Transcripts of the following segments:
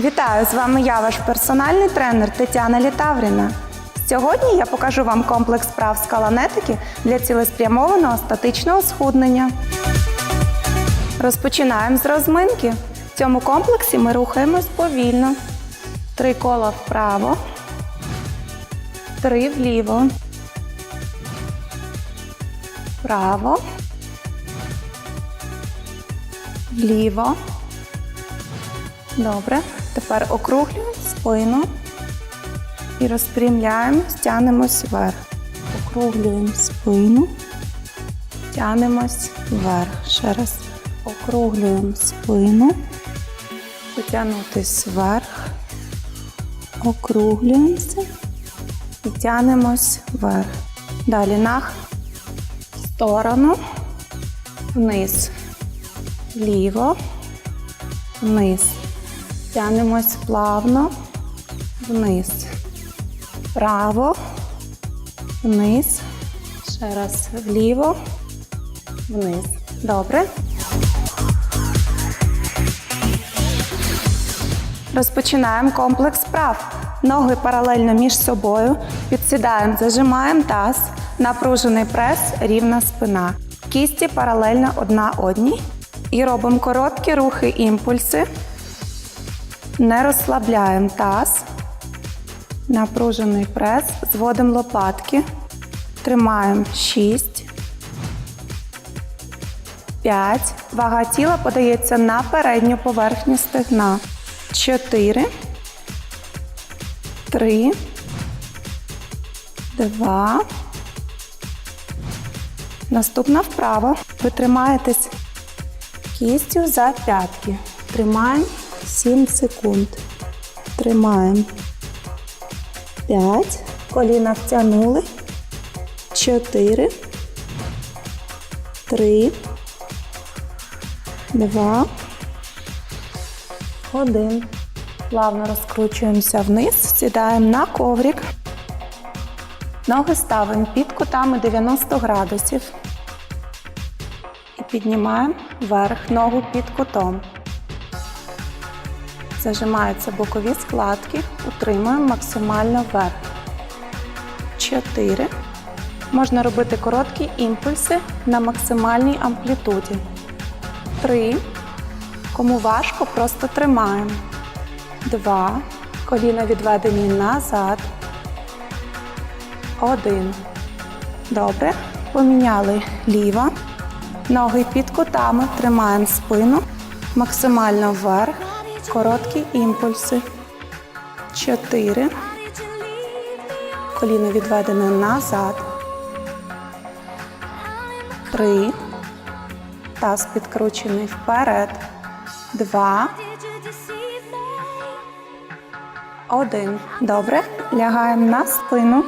Вітаю! З вами я, ваш персональний тренер Тетяна Літавріна. Сьогодні я покажу вам комплекс справ з каланетики для цілеспрямованого статичного схуднення. Розпочинаємо з розминки. В цьому комплексі ми рухаємось повільно. Три кола вправо, три вліво, вправо, вліво. Добре. Тепер округлюємо спину і розпрямляємо, стягнемось вверх. Округлюємо спину, тягнемось вверх. Ще раз. Округлюємо спину, потягнутись вверх, округлюємося і тягнемось вверх. Далі нах сторону, вниз, вліво, вниз. Тянемось плавно вниз. Вправо, вниз. Ще раз вліво, вниз. Добре. Розпочинаємо комплекс вправ. Ноги паралельно між собою. Підсідаємо, зажимаємо таз, напружений прес, рівна спина. Кісті паралельно одна одній. І робимо короткі рухи, імпульси. Не розслабляємо таз. Напружений прес. Зводимо лопатки. Тримаємо 6. 5. Вага тіла подається на передню поверхню стегна. 4. 3. 2. Наступна вправа. Ви тримаєтесь кістю за п'ятки. Тримаємо 7 секунд. Тримаємо 5. Коліна втягнули. 4. 3. 2. 1. Плавно розкручуємося вниз, сідаємо на коврик. Ноги ставимо під кутами 90 градусів. І піднімаємо вверх ногу під кутом. Зажимаються бокові складки, утримуємо максимально вверх. 4. Можна робити короткі імпульси на максимальній амплітуді. 3. Кому важко, просто тримаємо. 2. Коліна відведені назад. 1. Добре. Поміняли ліва. Ноги під кутами. Тримаємо спину. Максимально вверх. Короткі імпульси. 4. Коліно відведене назад. 3. Таз підкручений вперед. 2. 1. Добре. Лягаємо на спину.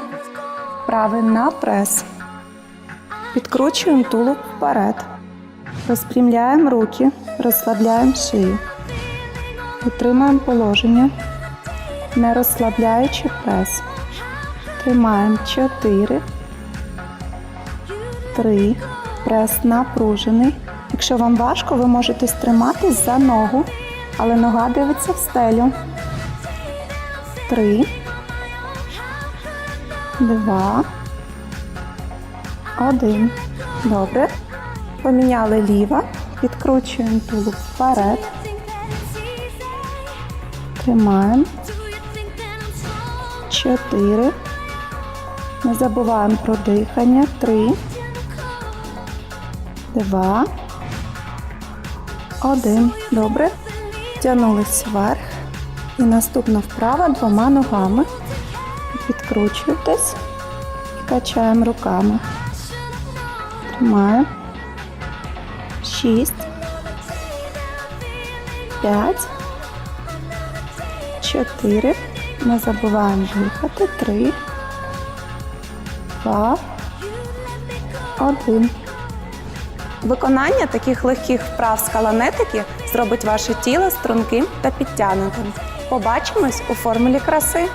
Правий на прес. Підкручуємо тулуб вперед. Розпрямляємо руки, розслабляємо шию. Утримуємо положення, не розслабляючи прес. Тримаємо 4, 3. Прес напружений. Якщо вам важко, ви можете стриматись за ногу, але нога дивиться в стелю. 3, 2, 1. Добре. Поміняли ліва. Підкручуємо тулуб вперед. Тримаємо. 4. Не забуваємо про дихання. 3. 2. 1. Добре. Тягнулись вверх. І наступна вправа двома ногами. Підкручуєтесь і качаємо руками. Тримаємо. 6. 5. 4. Не забуваємо дихати. 3, 2, 1. Виконання таких легких вправ з каланетики зробить ваше тіло струнким та підтягнутим. Побачимось у формулі краси.